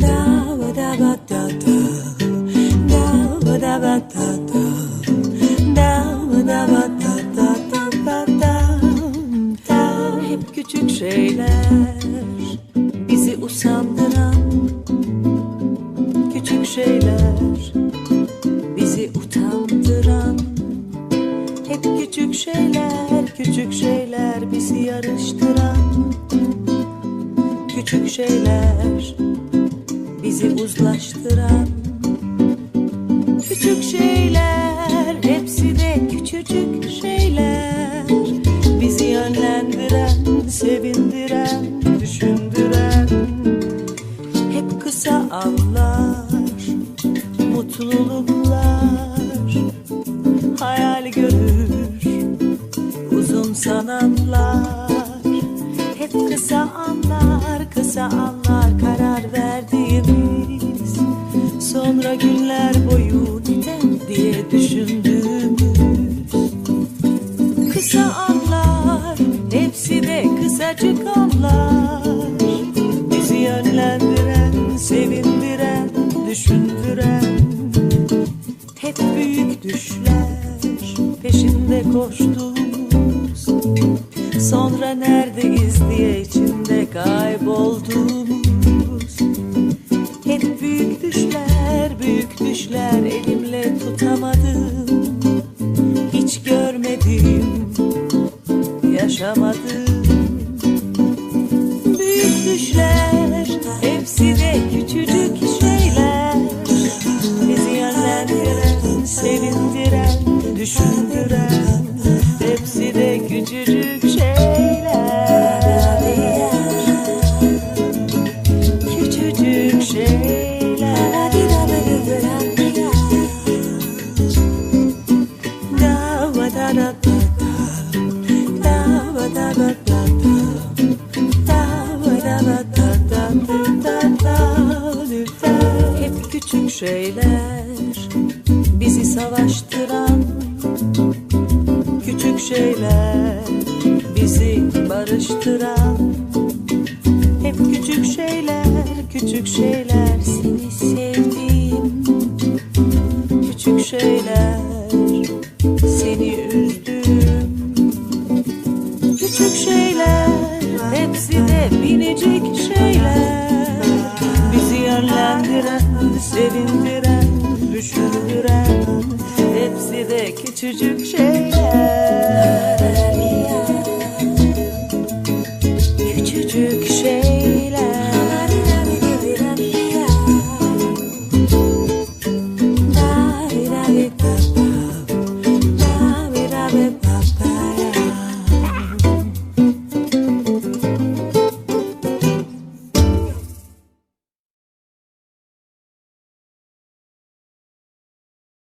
だわだわだだだわだわだだ küçük şeyler bizi usandıran Küçük şeyler bizi utandıran. Hep küçük şeyler, küçük şeyler bizi yarıştıran. Küçük şeyler bizi uzlaştıran anlar, mutluluklar Hayal görür, uzun sananlar Hep kısa anlar, kısa anlar karar verdiğimiz. Sonra günler boyu neden diye düşündüğümüz. Kısa anlar, hepsi de kısacık anlar. Bizi yönlendiren, düşler, peşinde koştuğumuz Sonra neredeyiz diye içinde kaybolduğumuz Hep büyük düşler, büyük düşler elimle tutamadım. Hiç görmedim, yaşamadım. Büyük düşler, hepsi de küçücük şeyler. Bizi yönlendiren, sevindiren, düşündüren Hepsi de küçücük şeyler. Küçücük şeyler Hep küçük şeyler bizi savaştıran Küçük şeyler bizi barıştıran. Hep küçük şeyler, küçük şeyler seni sevdim Küçük şeyler seni üzdüm Küçük şeyler hepsi de minicik şeyler. Bizi yönlendiren, sevindiren, düşündüren de küçücük şeyler